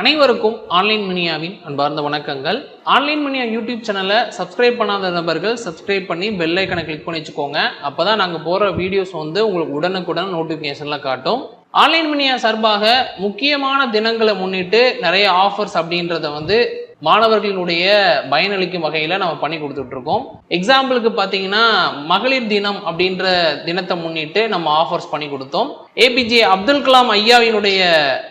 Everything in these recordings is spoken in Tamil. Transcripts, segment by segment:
அனைவருக்கும் ஆன்லைன் மினியாவின் அன்பார்ந்த வணக்கங்கள். ஆன்லைன் மினியா யூடியூப் சேனலை சப்ஸ்கிரைப் பண்ணாத நபர்கள் சப்ஸ்கிரைப் பண்ணி பெல் ஐக்கனை கிளிக் பண்ணி வச்சுக்கோங்க. அப்போ தான் நாங்கள் போகிற வீடியோஸ் வந்து உங்களுக்கு உடனுக்குடன் நோட்டிஃபிகேஷனில் காட்டும். ஆன்லைன் மினியா சார்பாக முக்கியமான தினங்களை முன்னிட்டு நிறைய ஆஃபர்ஸ் அப்படின்றத வந்து மாணவர்களுடைய பயனளிக்கும் வகையில் நம்ம பண்ணி கொடுத்துட்ருக்கோம். எக்ஸாம்பிளுக்கு பார்த்தீங்கன்னா மகளிர் தினம் அப்படின்ற தினத்தை முன்னிட்டு நம்ம ஆஃபர்ஸ் பண்ணி கொடுத்தோம். ஏபிஜே அப்துல் கலாம் ஐயாவினுடைய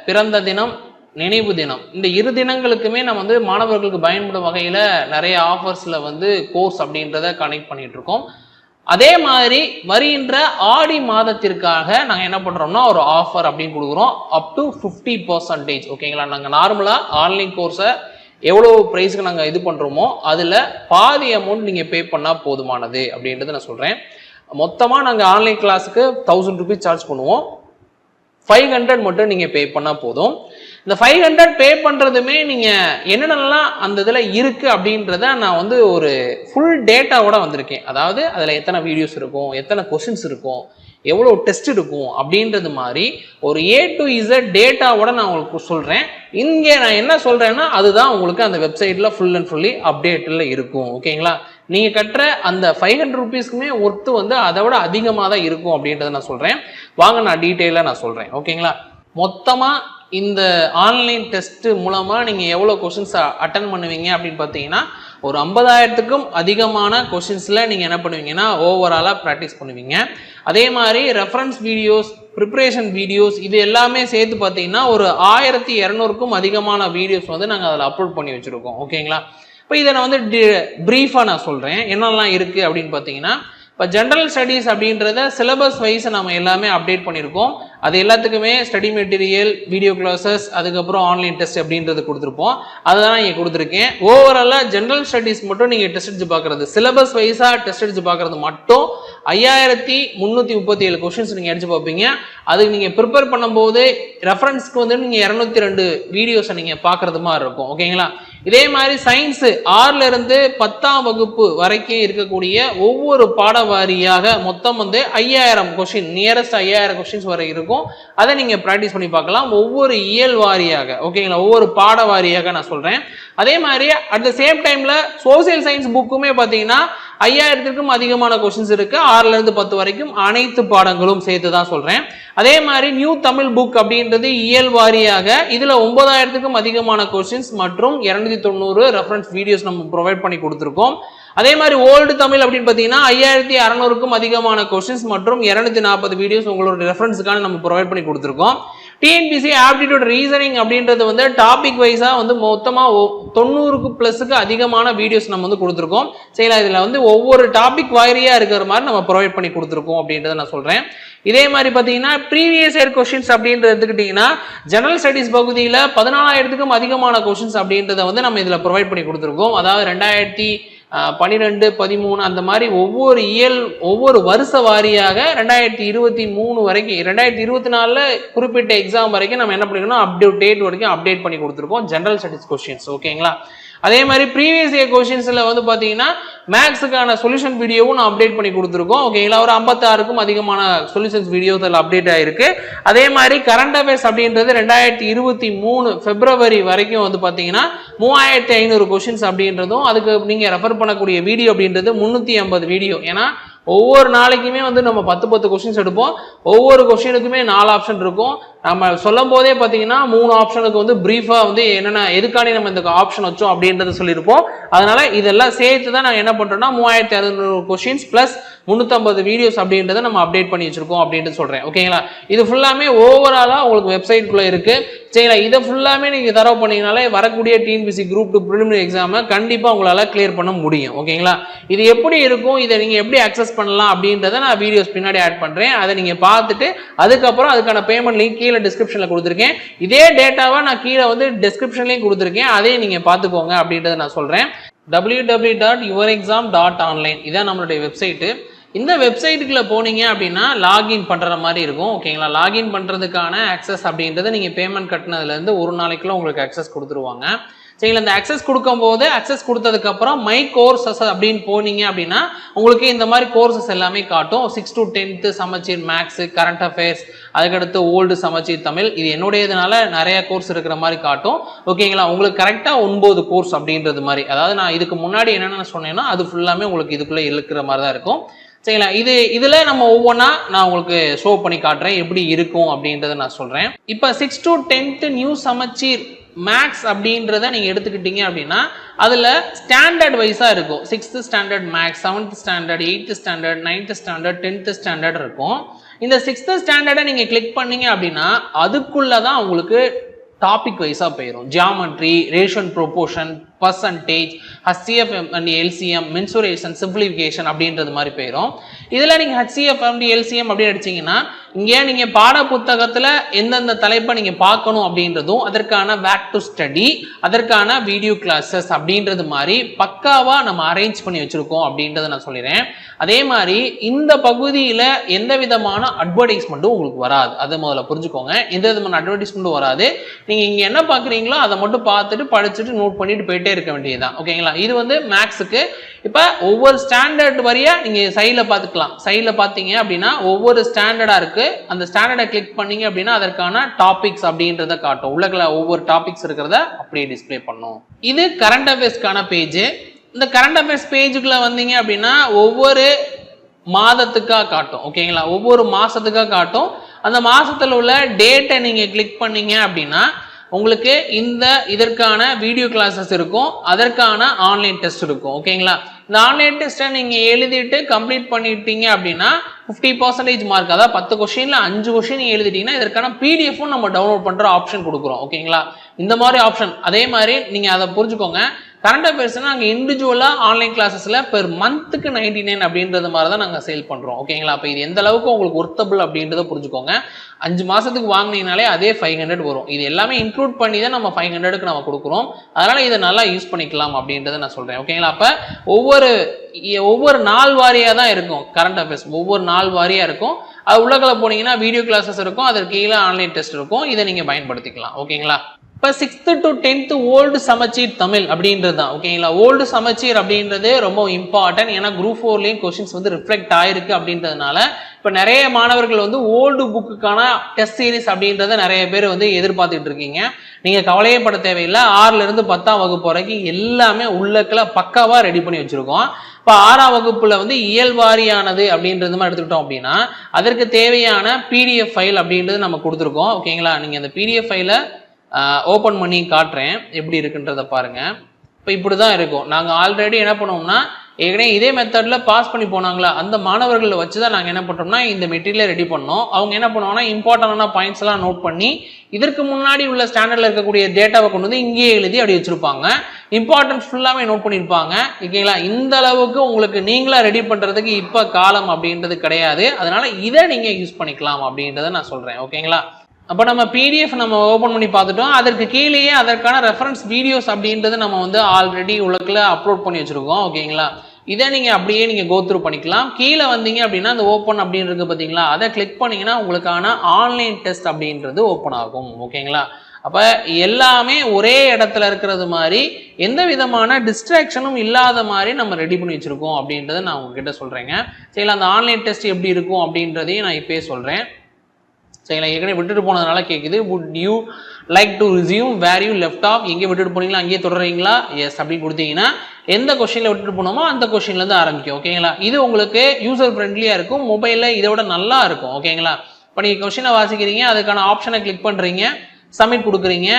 பிறந்த தினம் நினைவு தினம். இந்த இரு தினங்களுக்குமே நம்ம வந்து மாணவர்களுக்கு பயன்படும் வகையில் நிறைய ஆஃபர்ஸில் வந்து கோர்ஸ் அப்படின்றத கனெக்ட் பண்ணிட்டு இருக்கோம். அதே மாதிரி வருகின்ற ஆடி மாதத்திற்காக நாங்கள் என்ன பண்ணுறோம்னா ஒரு ஆஃபர் அப்படின்னு கொடுக்குறோம். அப் டு ஃபிஃப்டி பர்சன்டேஜ் ஓகேங்களா நாங்கள் நார்மலாக ஆன்லைன் கோர்ஸை எவ்வளோ ப்ரைஸுக்கு நாங்கள் இது பண்ணுறோமோ அதில் பாதி அமௌண்ட் நீங்கள் பே பண்ணால் போதுமானது அப்படின்றத நான் சொல்கிறேன் மொத்தமாக நாங்கள் ஆன்லைன் கிளாஸுக்கு தௌசண்ட் ருபீஸ் சார்ஜ் பண்ணுவோம். ஃபைவ் ஹண்ட்ரட் மட்டும் நீங்கள் பே பண்ணால் போதும். இந்த ஃபைவ் ஹண்ட்ரட் பே பண்ணுறதுமே நீங்கள் என்னென்னலாம் அந்த இதில் இருக்குது அப்படின்றத நான் வந்து ஒரு ஃபுல் டேட்டாவோட வந்திருக்கேன். அதாவது அதில் எத்தனை வீடியோஸ் இருக்கும் எத்தனை கொஷின்ஸ் இருக்கும் எவ்வளோ டெஸ்ட் இருக்கும் அப்படின்றது மாதிரி ஒரு ஏ டு இசட் டேட்டாவோட நான் உங்களுக்கு சொல்கிறேன் இங்கே நான் என்ன சொல்கிறேன்னா அதுதான் உங்களுக்கு அந்த வெப்சைட்டில் ஃபுல் அண்ட் ஃபுல்லி அப்டேட்டில் இருக்கும். ஓகேங்களா? நீங்கள் கட்டுற அந்த ஃபைவ் ஹண்ட்ரட் ருபீஸ்க்குமே ஒர்த்து வந்து அதை விட அதிகமாக தான் இருக்கும் அப்படின்றத நான் சொல்கிறேன் வாங்க நான் டீட்டெயிலாக நான் சொல்கிறேன் ஓகேங்களா? மொத்தமாக இந்த ஆன்லைன் டெஸ்ட்டு மூலமாக நீங்கள் எவ்வளோ கொஷின்ஸ் அட்டன் பண்ணுவீங்க அப்படின்னு பார்த்தீங்கன்னா ஒரு ஐம்பதாயிரத்துக்கும் அதிகமான கொஷின்ஸில் நீங்கள் என்ன பண்ணுவீங்கன்னா ஓவராலாக ப்ராக்டிஸ் பண்ணுவீங்க. அதே மாதிரி ரெஃபரன்ஸ் வீடியோஸ் ப்ரிப்பரேஷன் வீடியோஸ் இது எல்லாமே சேர்த்து பார்த்தீங்கன்னா ஒரு ஆயிரத்தி இரநூறுக்கும் அதிகமான வீடியோஸ் வந்து நாங்கள் அதில் அப்லோட் பண்ணி வச்சுருக்கோம். ஓகேங்களா இப்போ இதை நான் வந்து ப்ரீஃபாக நான் சொல்கிறேன் என்னெல்லாம் இருக்குது அப்படின்னு பார்த்தீங்கன்னா இப்போ ஜென்ரல் ஸ்டடீஸ் அப்படின்றத சிலபஸ் வைஸ் நம்ம எல்லாமே அப்டேட் பண்ணியிருக்கோம். அது எல்லாத்துக்குமே ஸ்டடி மெட்டீரியல் வீடியோ கிளாஸஸ் அதுக்கப்புறம் ஆன்லைன் டெஸ்ட் அப்படின்றது கொடுத்துருப்போம். அதுதான் இங்கே கொடுத்துருக்கேன். ஓவராலாக ஜென்ரல் ஸ்டடீஸ் மட்டும் நீங்கள் டெஸ்ட் அடிச்சு பார்க்குறது. சிலபஸ் வைஸாக டெஸ்ட் அடிச்சு பார்க்குறது மட்டும் ஐயாயிரத்தி முந்நூற்றி முப்பத்தி ஏழு கொஷின்ஸ் நீங்கள் அடிச்சு பார்ப்பீங்க. அதுக்கு நீங்கள் ப்ரிப்பேர் பண்ணும்போது ரெஃபரன்ஸ்க்கு வந்து நீங்கள் இரநூத்தி ரெண்டு வீடியோஸை நீங்கள் பார்க்குறது மாதிரி இருக்கும். ஓகேங்களா இதே மாதிரி சயின்ஸு ஆறுல இருந்து பத்தாம் வகுப்பு வரைக்கும் இருக்கக்கூடிய ஒவ்வொரு பாட வாரியாக மொத்தம் வந்து ஐயாயிரம் கொஷின் நியரஸ்ட் ஐயாயிரம் கொஷின்ஸ் வரை இருக்கும். அதை நீங்கள் ப்ராக்டிஸ் பண்ணி பார்க்கலாம். ஒவ்வொரு இயல் வாரியாக ஓகேங்களா ஒவ்வொரு பாட வாரியாக நான் சொல்கிறேன் அதே மாதிரி அட் த சேம் டைமில் சோசியல் சயின்ஸ் புக்குமே பார்த்தீங்கன்னா ஐயாயிரத்திற்கும் அதிகமான கொஷின்ஸ் இருக்கு. ஆறுல இருந்து பத்து வரைக்கும் அனைத்து பாடங்களும் சேர்த்து தான் சொல்றேன். அதே மாதிரி நியூ தமிழ் புக் அப்படின்றது இயல் வாரியாக இதுல ஒன்பதாயிரத்துக்கும் அதிகமான கொஷின்ஸ் மற்றும் இருநூத்தி தொண்ணூறு ரெஃபரன்ஸ் வீடியோஸ் நம்ம ப்ரொவைட் பண்ணி கொடுத்துருக்கோம். அதே மாதிரி ஓல்டு தமிழ் அப்படின்னு பார்த்தீங்கன்னா ஐயாயிரத்தி அறநூறுக்கும் அதிகமான கொஷின்ஸ் மற்றும் இரநூத்தி நாற்பது வீடியோஸ் உங்களோட ரெஃபரன்ஸுக்கான நம்ம ப்ரொவைட் பண்ணி கொடுத்துருக்கோம். டிஎன்பிசி ஆப்டிடியூட் ரீசனிங் அப்படின்றது வந்து டாபிக் வைஸாக வந்து மொத்தமாக தொண்ணூறுக்கு ப்ளஸுக்கு அதிகமான வீடியோஸ் நம்ம வந்து கொடுத்துருக்கோம். சரிங்களா இதில் வந்து ஒவ்வொரு டாபிக் வாரியாக இருக்கிற மாதிரி நம்ம ப்ரொவைட் பண்ணி கொடுத்துருக்கோம் அப்படின்றத நான் சொல்கிறேன் இதே மாதிரி பார்த்தீங்கன்னா ப்ரீவியஸ் இயர் கொஷின்ஸ் அப்படின்றது எடுத்துக்கிட்டிங்கன்னா ஜெனரல் ஸ்டடீஸ் பகுதியில் பதினாலாயிரத்துக்கும் அதிகமான கொஷின்ஸ் அப்படின்றத வந்து நம்ம இதில் ப்ரொவைட் பண்ணி கொடுத்துருக்கோம். அதாவது ரெண்டாயிரத்தி பன்னிரெண்டு பதிமூணு அந்த மாதிரி ஒவ்வொரு இயல் ஒவ்வொரு வருஷ வாரியாக ரெண்டாயிரத்தி இருபத்தி மூணு வரைக்கும் ரெண்டாயிரத்தி இருபத்தி நாலில் குறிப்பிட்ட எக்ஸாம் வரைக்கும் நம்ம என்ன பண்ணிக்கணும் அப்டேட் டேட் வரைக்கும் அப்டேட் பண்ணி கொடுத்துருக்கோம் ஜென்ரல் ஸ்டடிஸ் கொஸ்டின்ஸ் ஓகேங்களா அதே மாதிரி ப்ரீவியஸ் இயர் கொஷின்ஸில் வந்து பார்த்தீங்கன்னா மேக்ஸுக்கான சொல்யூஷன் வீடியோவும் நான் அப்டேட் பண்ணி கொடுத்துருக்கோம். ஓகேங்களா ஒரு ஐம்பத்தாறுக்கும் அதிகமான சொல்யூஷன்ஸ் வீடியோஸ் அதில் அப்டேட் ஆகிருக்கு அதே மாதிரி கரண்ட் அஃபேர்ஸ் அப்படின்றது ரெண்டாயிரத்தி இருபத்தி மூணு பிப்ரவரி வரைக்கும் வந்து பார்த்தீங்கன்னா மூவாயிரத்தி ஐநூறு கொஷின்ஸ் அப்படின்றதும் அதுக்கு நீங்கள் ரெஃபர் பண்ணக்கூடிய வீடியோ அப்படின்றது முந்நூற்றி ஐம்பது வீடியோ ஏன்னா ஒவ்வொரு நாளைக்குமே வந்து நம்ம பத்து பத்து கொஷின்ஸ் எடுப்போம். ஒவ்வொரு கொஷினுக்குமே நாலு ஆப்ஷன் இருக்கும். நம்ம சொல்லும் போதே பார்த்தீங்கன்னா மூணு ஆப்ஷனுக்கு வந்து ப்ரீஃபாக வந்து என்னென்ன எதுக்காண்டி நம்ம இந்த ஆப்ஷன் வச்சோம் அப்படின்றத சொல்லியிருப்போம். அதனால இதெல்லாம் சேர்த்து தான் நாங்கள் என்ன பண்ணுறோம்னா மூவாயிரத்தி அறுநூறு கொஷின்ஸ் ப்ளஸ் முந்நூற்றம்பது வீடியோஸ் அப்படின்றத நம்ம அப்டேட் பண்ணி வச்சிருக்கோம் அப்படின்ட்டு சொல்கிறேன் ஓகேங்களா? இது ஃபுல்லாமே ஓவராலாக உங்களுக்கு வெப்சைட்குள்ளே இருக்குது சரிங்களா? இதை ஃபுல்லாமே நீங்கள் தரவு பண்ணீங்கனாலே வரக்கூடிய டிஎன்பிசி குரூப் டூ ப்ரிலிமினரி எக்ஸாமை கண்டிப்பாக உங்களால் கிளியர் பண்ண முடியும். ஓகேங்களா? இது எப்படி இருக்கும்? இதை நீங்கள் எப்படி அக்சஸ் பண்ணலாம் அப்படின்றத நான் வீடியோஸ் பின்னாடி ஆட் பண்ணுறேன் அதை நீங்கள் பார்த்துட்டு அதுக்கப்புறம் அதுக்கான பேமெண்ட் லிங்க் கீழே டிஸ்கிரிப்ஷனில் கொடுத்துருக்கேன். இதே டேட்டாவை நான் கீழே வந்து டிஸ்கிரிப்ஷன்லேயும் கொடுத்துருக்கேன். அதையும் நீங்கள் பார்த்துக்கோங்க அப்படின்றத நான் சொல்கிறேன் W W dot your exam dot online இதான் நம்மளுடைய வெப்சைட்டு இந்த வெப்சைட்டுக்குள்ளே போனீங்க அப்படின்னா லாகின் பண்ணுற மாதிரி இருக்கும். ஓகேங்களா லாகின் பண்ணுறதுக்கான ஆக்சஸ் அப்படின்றத நீங்கள் பேமெண்ட் கட்டினதுலேருந்து ஒரு நாளைக்குள்ள உங்களுக்கு ஆக்சஸ் கொடுத்துருவாங்க. சரிங்களா? இந்த அக்சஸ் கொடுக்கும்போது அக்சஸ் கொடுத்ததுக்கப்புறம் மை கோர்சஸ் அப்படின்னு போனீங்க அப்படின்னா உங்களுக்கு இந்த மாதிரி கோர்சஸ் எல்லாமே காட்டும். சிக்ஸ் டு டென்த்து சமச்சீர் மேக்ஸு கரண்ட் அஃபேர்ஸ் அதுக்கடுத்து ஓல்டு சமச்சீர் தமிழ். இது என்னுடையதுனால நிறைய கோர்ஸ் இருக்கிற மாதிரி காட்டும். ஓகேங்களா உங்களுக்கு கரெக்டாக ஒன்பது கோர்ஸ் அப்படின்றது மாதிரி. அதாவது நான் இதுக்கு முன்னாடி என்னென்ன சொன்னேன்னா அது ஃபுல்லாமே உங்களுக்கு இதுக்குள்ளே இழுக்கிற மாதிரி தான் இருக்கும். சரிங்களா? இது இதில் நம்ம ஒவ்வொன்றா நான் உங்களுக்கு ஷோ பண்ணி காட்டுறேன் எப்படி இருக்கும் அப்படின்றத நான் சொல்கிறேன் இப்போ சிக்ஸ் டு டென்த்து நியூ சமச்சீர் மேக்ஸ் அப்படின்றத நீங்கள் எடுத்துக்கிட்டீங்க அப்படின்னா அதில் ஸ்டாண்டர்ட் வைஸாக இருக்கும். Sixth standard maths seventh standard eighth standard ninth standard tenth standard இருக்கும். இந்த சிக்ஸ்த்து ஸ்டாண்டர்டை நீங்கள் கிளிக் பண்ணீங்க அப்படின்னா அதுக்குள்ளே தான் உங்களுக்கு டாபிக் வைஸாக போயிடும் geometry ration proportion percentage HCF and LCM mensuration simplification அப்படின்றது மாதிரி போயிடும் இதில் நீங்கள் ஹச்சிஎஃப் அண்ட் எல்சிஎம் அப்படின்னு அடிச்சீங்கன்னா இங்கே நீங்கள் பாட புத்தகத்தில் எந்தெந்த தலைப்பை நீங்கள் பார்க்கணும் அப்படின்றதும் அதற்கான பேக் டு ஸ்டடி அதற்கான வீடியோ கிளாஸஸ் அப்படின்றது மாதிரி பக்காவாக நம்ம அரேஞ்ச் பண்ணி வச்சுருக்கோம் அப்படின்றத நான் சொல்லிடுறேன். அதே மாதிரி இந்த பகுதியில் எந்த விதமான அட்வர்டைஸ்மெண்ட்டும் உங்களுக்கு வராது. அதை முதல்ல புரிஞ்சுக்கோங்க. எந்த விதமான அட்வர்டைஸ்மெண்ட்டும் வராது. நீங்கள் இங்கே என்ன பார்க்குறீங்களோ அதை மட்டும் பார்த்துட்டு படிச்சுட்டு நோட் பண்ணிட்டு போயிட்டே இருக்க வேண்டியதுதான். ஓகேங்களா இது வந்து மேக்ஸுக்கு இப்போ ஒவ்வொரு ஸ்டாண்டர்ட் வரைய நீங்கள் சைடில் பார்த்துக்கலாம். சைடில் பார்த்தீங்க அப்படின்னா ஒவ்வொரு ஸ்டாண்டர்டாக இருக்குது அந்த ஸ்டாண்டர்டை கிளிக் பண்ணீங்க அப்படின்னா அதற்கான டாபிக்ஸ் அப்படின்றத காட்டும். உலகில் ஒவ்வொரு டாபிக்ஸ் இருக்கிறத அப்படியே டிஸ்ப்ளே பண்ணும். இது கரண்ட் அஃபேர்ஸ்க்கான பேஜ் இந்த கரண்ட் அஃபேர்ஸ் பேஜுக்குள்ள வந்தீங்க அப்படின்னா ஒவ்வொரு மாதத்துக்காக காட்டும். ஓகேங்களா ஒவ்வொரு மாதத்துக்காக காட்டும். அந்த மாதத்தில் உள்ள டேட்டை நீங்கள் கிளிக் பண்ணீங்க அப்படின்னா உங்களுக்கு இந்த இதற்கான வீடியோ கிளாஸஸ் இருக்கும். அதற்கான ஆன்லைன் டெஸ்ட் இருக்கும். ஓகேங்களா இந்த ஆன்லைன் டெஸ்ட்டை நீங்கள் எழுதிட்டு கம்ப்ளீட் பண்ணிட்டீங்க அப்படின்னா ஃபிஃப்டி பர்சன்டேஜ் மார்க் அதாவது பத்து கொஷினில் அஞ்சு கொஷின் நீங்கள் எழுதிட்டீங்கன்னா இதற்கான பிடிஎஃப்பும் நம்ம டவுன்லோட் பண்ணுற ஆப்ஷன் கொடுக்குறோம் ஓகேங்களா இந்த மாதிரி ஆப்ஷன் அதே மாதிரி நீங்கள் அதை புரிஞ்சுக்கோங்க. கரண்ட் அஃபேர்ஸ்னால் நாங்கள் இண்டிவிஜுவலாக ஆன்லைன் கிளாஸஸில் பெர் மந்த்துக்கு நைன்டி நைன் அப்படின்றது மாதிரி தான் நாங்கள் சேல் பண்ணுறோம் ஓகேங்களா அப்போ இது எந்த அளவுக்கு உங்களுக்கு ஒர்த்தபிள் அப்படின்றத புரிஞ்சுக்கோங்க. அஞ்சு மாதத்துக்கு வாங்கினீங்கனாலே அதே ஃபைவ் ஹண்ட்ரட் வரும். இது எல்லாமே இன்க்ளூட் பண்ணி தான் நம்ம ஃபைவ் ஹண்ட்ரடுக்கு நம்ம கொடுக்குறோம். அதனால் இதை நல்லா யூஸ் பண்ணிக்கலாம் அப்படின்றத நான் சொல்கிறேன் ஓகேங்களா அப்போ ஒவ்வொரு ஒவ்வொரு நாள் வாரியாக தான் இருக்கும் கரண்ட் அஃபேர்ஸ் ஒவ்வொரு நாள் வாரியாக இருக்கும். அது உள்ளக்கில் போனீங்கன்னா வீடியோ கிளாஸஸ் இருக்கும். அதற்கு கீழே ஆன்லைன் டெஸ்ட் இருக்கும். இதை நீங்கள் பயன்படுத்திக்கலாம். ஓகேங்களா இப்போ சிக்ஸ்த்து டு டென்த்து ஓல்டு சமச்சீர் தமிழ் அப்படின்றது தான் ஓகேங்களா ஓல்டு சமச்சீர் அப்படின்றது ரொம்ப இம்பார்ட்டன்ட் ஏன்னா குரூப் ஃபோர்லேயும் கொஷின்ஸ் வந்து ரிஃப்ளெக்ட் ஆயிருக்கு அப்படின்றதுனால இப்போ நிறைய மாணவர்கள் வந்து ஓல்டு புக்குக்கான டெஸ்ட் சீரிஸ் அப்படின்றத நிறைய பேர் வந்து எதிர்பார்த்துட்டு இருக்கீங்க. நீங்கள் கவலையே பட தேவையில்லை. ஆறுலேருந்து பத்தாம் வகுப்பு வரைக்கும் எல்லாமே உள்ளக்கில் பக்காவாக ரெடி பண்ணி வச்சுருக்கோம். இப்போ ஆறாம் வகுப்பில் வந்து இயல்வாரியானது அப்படின்றது மாதிரி எடுத்துக்கிட்டோம் அப்படின்னா அதற்கு தேவையான பிடிஎஃப் ஃபைல் அப்படின்றது நம்ம கொடுத்துருக்கோம். ஓகேங்களா நீங்கள் அந்த பிடிஎஃப் ஃபைலை ஓப்பன் பண்ணி காட்டுறேன். எப்படி இருக்குன்றத பாருங்கள் இப்போ இப்படி தான் இருக்கும். நாங்கள் ஆல்ரெடி என்ன பண்ணுவோம்னா ஏற்கனவே இதே மெத்தடில் பாஸ் பண்ணி போனாங்களா அந்த மாணவர்களை வச்சு தான் நாங்கள் என்ன பண்ணுறோம்னா இந்த மெட்டீரியலை ரெடி பண்ணோம். அவங்க என்ன பண்ணுவாங்கன்னா இம்பார்ட்டண்டான பாயிண்ட்ஸ்லாம் நோட் பண்ணி இதற்கு முன்னாடி உள்ள ஸ்டாண்டர்டில் இருக்கக்கூடிய டேட்டாவை கொண்டு வந்து இங்கேயே எழுதி அப்படி வச்சுருப்பாங்க. இம்பார்ட்டன்ஸ் ஃபுல்லாகவே நோட் பண்ணியிருப்பாங்க ஓகேங்களா? இந்த அளவுக்கு உங்களுக்கு நீங்களாக ரெடி பண்ணுறதுக்கு இப்போ காலம் அப்படின்றது கிடையாது. அதனால் இதை நீங்கள் யூஸ் பண்ணிக்கலாம் அப்படின்றத நான் சொல்கிறேன் ஓகேங்களா? அப்போ நம்ம பிடிஎஃப் நம்ம ஓப்பன் பண்ணி பார்த்துட்டோம். அதற்கு கீழேயே அதற்கான ரெஃபரன்ஸ் வீடியோஸ் அப்படின்றது நம்ம வந்து ஆல்ரெடி உலகில் அப்லோட் பண்ணி வச்சுருக்கோம். ஓகேங்களா? இதை நீங்கள் அப்படியே நீங்கள் கோத்ரூ பண்ணிக்கலாம். கீழே வந்தீங்க அப்படின்னா அந்த ஓப்பன் அப்படின்னு இருக்குது பார்த்தீங்களா? அதை கிளிக் பண்ணிங்கன்னா உங்களுக்கான ஆன்லைன் டெஸ்ட் அப்படின்றது ஓப்பன் ஆகும். ஓகேங்களா? அப்போ எல்லாமே ஒரே இடத்துல இருக்கிறது மாதிரி எந்த விதமான டிஸ்ட்ராக்ஷனும் இல்லாத மாதிரி நம்ம ரெடி பண்ணி வச்சுருக்கோம் அப்படின்றத நான் உங்ககிட்ட சொல்கிறேங்க சரிங்களா அந்த ஆன்லைன் டெஸ்ட் எப்படி இருக்கும் அப்படின்றதையும் நான் இப்போயே சொல்கிறேன் சரிங்களா ஏற்கனவே விட்டுட்டு போனதுனால கேட்குது would you like to resume where you left off எங்கே விட்டுட்டு போனீங்களா? அங்கேயே தொடர்றீங்களா? எஸ் அப்படின்னு கொடுத்தீங்கன்னா எந்த கொஷினில் விட்டுட்டு போனோமோ அந்த கொஷின்லேருந்து ஆரம்பிக்கும். ஓகேங்களா இது உங்களுக்கு யூசர் ஃப்ரெண்ட்லியாக இருக்கும். மொபைலில் இதை விட நல்லா இருக்கும். ஓகேங்களா இப்போ நீங்கள் கொஷினை வாசிக்கிறீங்க அதுக்கான ஆப்ஷனை கிளிக் பண்ணுறீங்க சப்மிட் கொடுக்குறீங்க.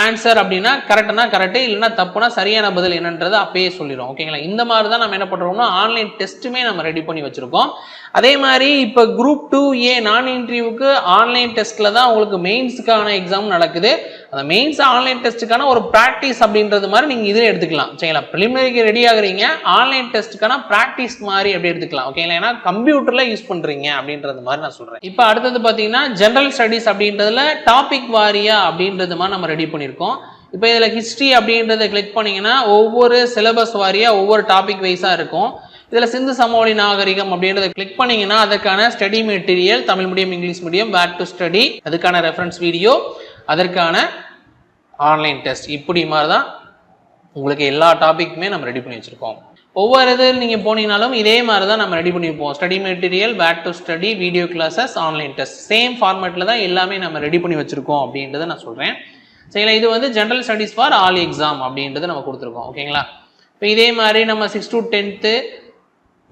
ஆன்சர் அப்படின்னா கரெக்டுனா கரெக்டு இல்லைன்னா தப்புனா சரியான பதில் என்னன்றது அப்பயே சொல்லிடும் ஓகேங்களா இந்த மாதிரி தான் நம்ம என்ன பண்ணுறோம்னா ஆன்லைன் டெஸ்ட்டுமே நம்ம ரெடி பண்ணி வச்சுருக்கோம். அதே மாதிரி இப்போ குரூப் டூ ஏ நான் இன்டர்வியூக்கு ஆன்லைன் டெஸ்ட்டில் தான் உங்களுக்கு மெயின்ஸுக்கான எக்ஸாம் நடக்குது. அந்த மெயின்ஸ் ஆன்லைன் டெஸ்ட்டுக்கான ஒரு ப்ராக்டிஸ் அப்படின்றது மாதிரி நீங்கள் இதில் எடுத்துக்கலாம். சரிங்களா? ப்ரிலிமினரிக்கு ரெடி ஆகுறீங்க ஆன்லைன் டெஸ்ட்டுக்கான ப்ராக்டிஸ் மாதிரி அப்படி எடுத்துக்கலாம். ஓகேங்களா ஏன்னா கம்ப்யூட்டரில் யூஸ் பண்ணுறீங்க அப்படின்றது மாதிரி நான் சொல்கிறேன் இப்போ அடுத்தது பார்த்தீங்கன்னா ஜென்ரல் ஸ்டடீஸ் அப்படின்றதுல டாபிக் வாரியா அப்படின்றது மாதிரி நம்ம ரெடி பண்ணியிருக்கோம். இப்போ இதில் ஹிஸ்ட்ரி அப்படின்றத கிளிக் பண்ணீங்கன்னா ஒவ்வொரு சிலபஸ் வாரியாக ஒவ்வொரு டாபிக் வைஸாக இருக்கும். இதில் சிந்து சமவெளி நாகரிகம் அப்படின்றத கிளிக் பண்ணிங்கன்னா அதுக்கான study material Tamil medium English medium back to study அதுக்கான ரெஃபரன்ஸ் வீடியோ அதற்கான ஆன்லைன் டெஸ்ட் இப்படி மாதிரி தான் உங்களுக்கு எல்லா டாபிக்குமே நம்ம ரெடி பண்ணி வச்சுருக்கோம். ஒவ்வொரு இது நீங்கள் போனீங்கனாலும் இதே மாதிரி தான் நம்ம ரெடி பண்ணிப்போம் study material back to study video classes online test same ஃபார்மேட்டில் தான் எல்லாமே நம்ம ரெடி பண்ணி வச்சுருக்கோம் அப்படின்றத நான் சொல்கிறேன் சரிங்களா இது வந்து general studies for all exam அப்படின்றத நம்ம கொடுத்துருக்கோம். ஓகேங்களா இப்போ இதே மாதிரி நம்ம சிக்ஸ் டு டென்த்து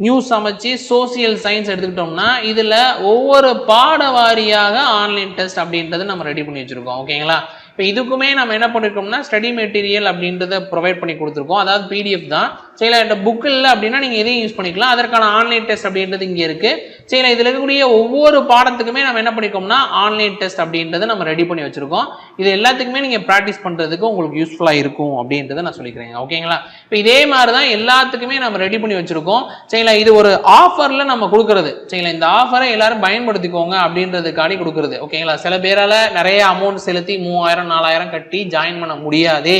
நியூஸ் அமைச்சு சோசியல் சயின்ஸ் எடுத்துக்கிட்டோம்னா இதில் ஒவ்வொரு பாட வாரியாக ஆன்லைன் டெஸ்ட் அப்படின்றத நம்ம ரெடி பண்ணி வச்சுருக்கோம். ஓகேங்களா இப்போ இதுக்குமே நம்ம என்ன பண்ணியிருக்கோம்னா ஸ்டடி மெட்டீரியல் அப்படின்றத ப்ரொவைட் பண்ணி கொடுத்துருக்கோம். அதாவது பிடிஎஃப் தான். சரிங்களா இந்த புக் இல்லை அப்படின்னா நீங்கள் எதையும் யூஸ் பண்ணிக்கலாம். அதற்கான ஆன்லைன் டெஸ்ட் அப்படின்றது இங்கே இருக்குது சரிங்களா இதில் இருக்கக்கூடிய ஒவ்வொரு பாடத்துக்குமே நம்ம என்ன பண்ணியிருக்கோம்னா ஆன்லைன் டெஸ்ட் அப்படின்றத நம்ம ரெடி பண்ணி வச்சுருக்கோம். இது எல்லாத்துக்குமே நீங்கள் ப்ராக்டிஸ் பண்ணுறதுக்கு உங்களுக்கு யூஸ்ஃபுல்லாக இருக்கும் அப்படின்றத நான் சொல்லிக்கிறேன். ஓகேங்களா இப்போ இதே மாதிரி தான் எல்லாத்துக்குமே நம்ம ரெடி பண்ணி வச்சுருக்கோம். சரிங்களா இது ஒரு ஆஃபரில் நம்ம கொடுக்குறது. சரிங்களா இந்த ஆஃபரை எல்லாரும் பயன்படுத்திக்கோங்க அப்படின்றதுக்காண்டி கொடுக்குறது. ஓகேங்களா சில பேரால் நிறைய அமௌண்ட் செலுத்தி மூவாயிரம் நாலாயிரம் கட்டி ஜாயின் பண்ண முடியாதே.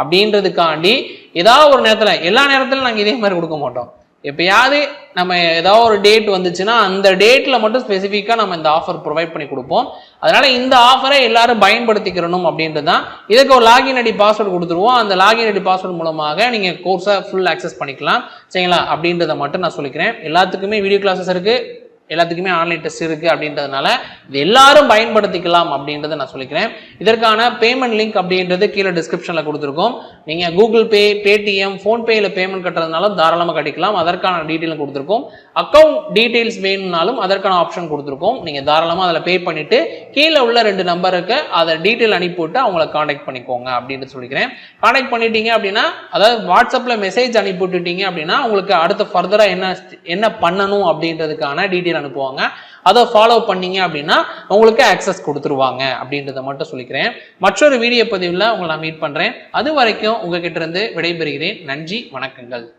அப்படின்றதுக்காண்டி ஏதாவது ஒரு நேரத்தில் எல்லா நேரத்திலும் நாங்கள் இதே மாதிரி கொடுக்க மாட்டோம். எப்பயாவது நம்ம ஏதாவது ஒரு டேட் வந்துச்சுன்னா அந்த டேட்டில் மட்டும் ஸ்பெசிஃபிக்காக நம்ம இந்த ஆஃபர் ப்ரொவைட் பண்ணி கொடுப்போம். அதனால் இந்த ஆஃபரை எல்லாரும் பயன்படுத்திக்கிறணும் அப்படின்றது தான். இதுக்கு ஒரு லாகின் ஐடி பாஸ்வேர்டு கொடுத்துருவோம். அந்த லாகின் ஐடி பாஸ்வேர்டு மூலமாக நீங்கள் கோர்ஸை ஃபுல் ஆக்சஸ் பண்ணிக்கலாம். சரிங்களா? அப்படின்றத மட்டும் நான் சொல்லிக்கிறேன். எல்லாத்துக்குமே வீடியோ கிளாஸஸ் இருக்குது எல்லாத்துக்குமே ஆன்லைன் டெஸ்ட் இருக்குது அப்படின்றதுனால இது எல்லாரும் பயன்படுத்திக்கலாம் அப்படின்றத நான் சொல்லிக்கிறேன். இதற்கான பேமெண்ட் லிங்க் அப்படின்றது கீழே டிஸ்கிரிப்ஷனில் கொடுத்துருக்கோம். நீங்கள் கூகுள் பே பேடிஎம் ஃபோன்பேயில் பேமெண்ட் கட்டுறதுனாலும் தாராளமாக கட்டிக்கலாம். அதற்கான டீட்டெயிலும் கொடுத்துருக்கோம். அக்கௌண்ட் டீட்டெயில்ஸ் வேணும்னாலும் அதற்கான ஆப்ஷன் கொடுத்துருக்கோம். நீங்கள் தாராளமாக அதில் பே பண்ணிவிட்டு கீழே உள்ள ரெண்டு நம்பருக்கு அதை டீட்டெயில் அனுப்பிவிட்டு அவங்கள காண்டாக்ட் பண்ணிக்கோங்க அப்படின்ட்டு சொல்லிக்கிறேன். காண்டாக்ட் பண்ணிட்டீங்க அப்படின்னா அதாவது வாட்ஸ்அப்பில் மெசேஜ் அனுப்பி விட்டுட்டீங்க அப்படின்னா உங்களுக்கு அடுத்த ஃபர்தராக என்ன என்ன பண்ணணும் அப்படின்றதுக்கான டீட்டெயில் அனுப்புவாங்க. அதை ஃபாலோ பண்ணீங்க அப்படின்னா உங்களுக்கு ஆக்சஸ் கொடுத்துருவாங்க அப்படின்றத மட்டும் சொல்லிக்கிறேன். மற்றொரு வீடியோ பதிவில் உங்களை நான் மீட் பண்ணுறேன் அது வரைக்கும் உங்ககிட்ட இருந்து விடைபெறுகிறேன். நன்றி வணக்கங்கள்.